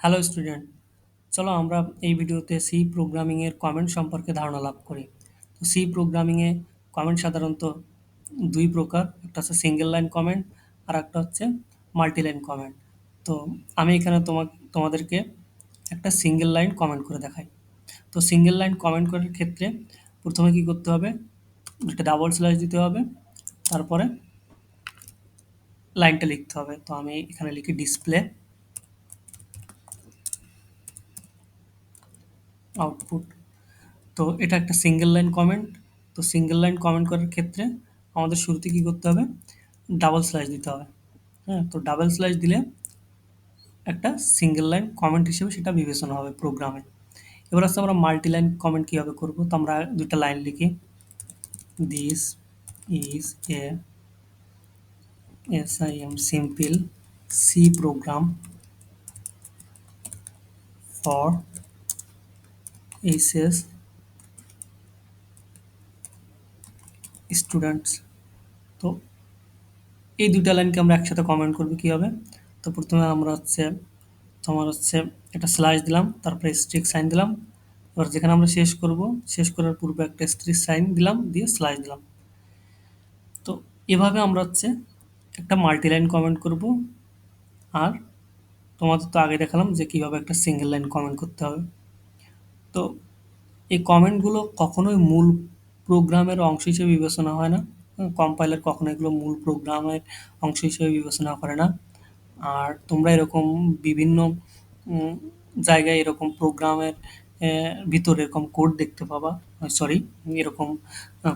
Hello student চলো আমরা এই ভিডিওতে সি প্রোগ্রামিংয়ের কমেন্ট সম্পর্কে ধারণা লাভ করি। তো সি প্রোগ্রামিংয়ে কমেন্ট সাধারণত দুই প্রকার, একটা হচ্ছে সিঙ্গেল লাইন কমেন্ট আর একটা হচ্ছে মাল্টি লাইন কমেন্ট তো আমি এখানে তোমা, তোমাদেরকে একটা সিঙ্গেল লাইন কমেন্ট করে দেখাই। তো সিঙ্গেল লাইন কমেন্ট করার ক্ষেত্রে প্রথমে কি করতে হবে? একটা ডাবল স্ল্যাশ দিতে হবে, তারপরে লাইনটা লিখতে হবে। তো আমি এখানে লিখি ডিসপ্লে আউটপুট তো এটা একটা সিঙ্গেল লাইন কমেন্ট তো সিঙ্গেল লাইন কমেন্ট করার ক্ষেত্রে আমাদের শুরুতে কী করতে হবে? ডাবল স্ল্যাশ দিতে হবে। হ্যাঁ তো ডাবল স্ল্যাশ দিলে একটা সিঙ্গেল লাইন কমেন্ট হিসেবে সেটা বিবেচনা হবে প্রোগ্রামে এবার হচ্ছে আমরা মাল্টি লাইন কমেন্ট কীভাবে করব? তো আমরা দুটা লাইন লিখি। This is a S I M simple C program for HS students তো এই দুইটা লাইনকে আমরা একসাথে কমেন্ট করব কী হবে তো প্রথমে আমরা হচ্ছে তোমার হচ্ছে একটা স্লাইস দিলাম, তারপরে স্ট্রিক সাইন দিলাম। এবার যেখানে আমরা শেষ করব, শেষ করার পূর্বে একটা স্ট্রিক সাইন দিলাম, দিয়ে স্লাইস দিলাম। তো এভাবে আমরা হচ্ছে একটা মাল্টি লাইন কমেন্ট করব। আর তোমাদের তো আগে দেখালাম যে কীভাবে একটা সিঙ্গেল লাইন কমেন্ট করতে হবে। তো এই কমেন্টগুলো কখনোই মূল প্রোগ্রামের অংশ হিসেবে বিবেচনা হয় না। কম্পাইলার কখনো এগুলো মূল প্রোগ্রামের অংশ হিসেবে বিবেচনা করে না। আর তোমরা এরকম বিভিন্ন জায়গায় এরকম প্রোগ্রামের ভিতরে এরকম কোড দেখতে পাবা। সরি এরকম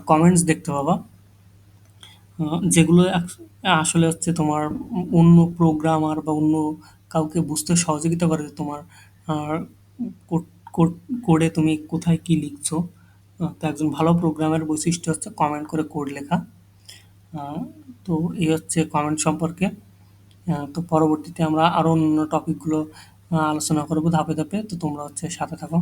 কমেন্টস দেখতে পাবা। যেগুলো আসলে হচ্ছে তোমার অন্য প্রোগ্রামার বা অন্য কাউকে বুঝতে সহযোগিতা করে তোমার কোডে তুমি কোথায় কী লিখছো তো একজন ভালো প্রোগ্রামের বৈশিষ্ট্য হচ্ছে কমেন্ট করে কোড লেখা। তো এই হচ্ছে কমেন্ট সম্পর্কে। তো পরবর্তীতে আমরা আরও অন্য টপিকগুলো আলোচনা করব ধাপে ধাপে। তো তোমরা হচ্ছে সাথে থাকো।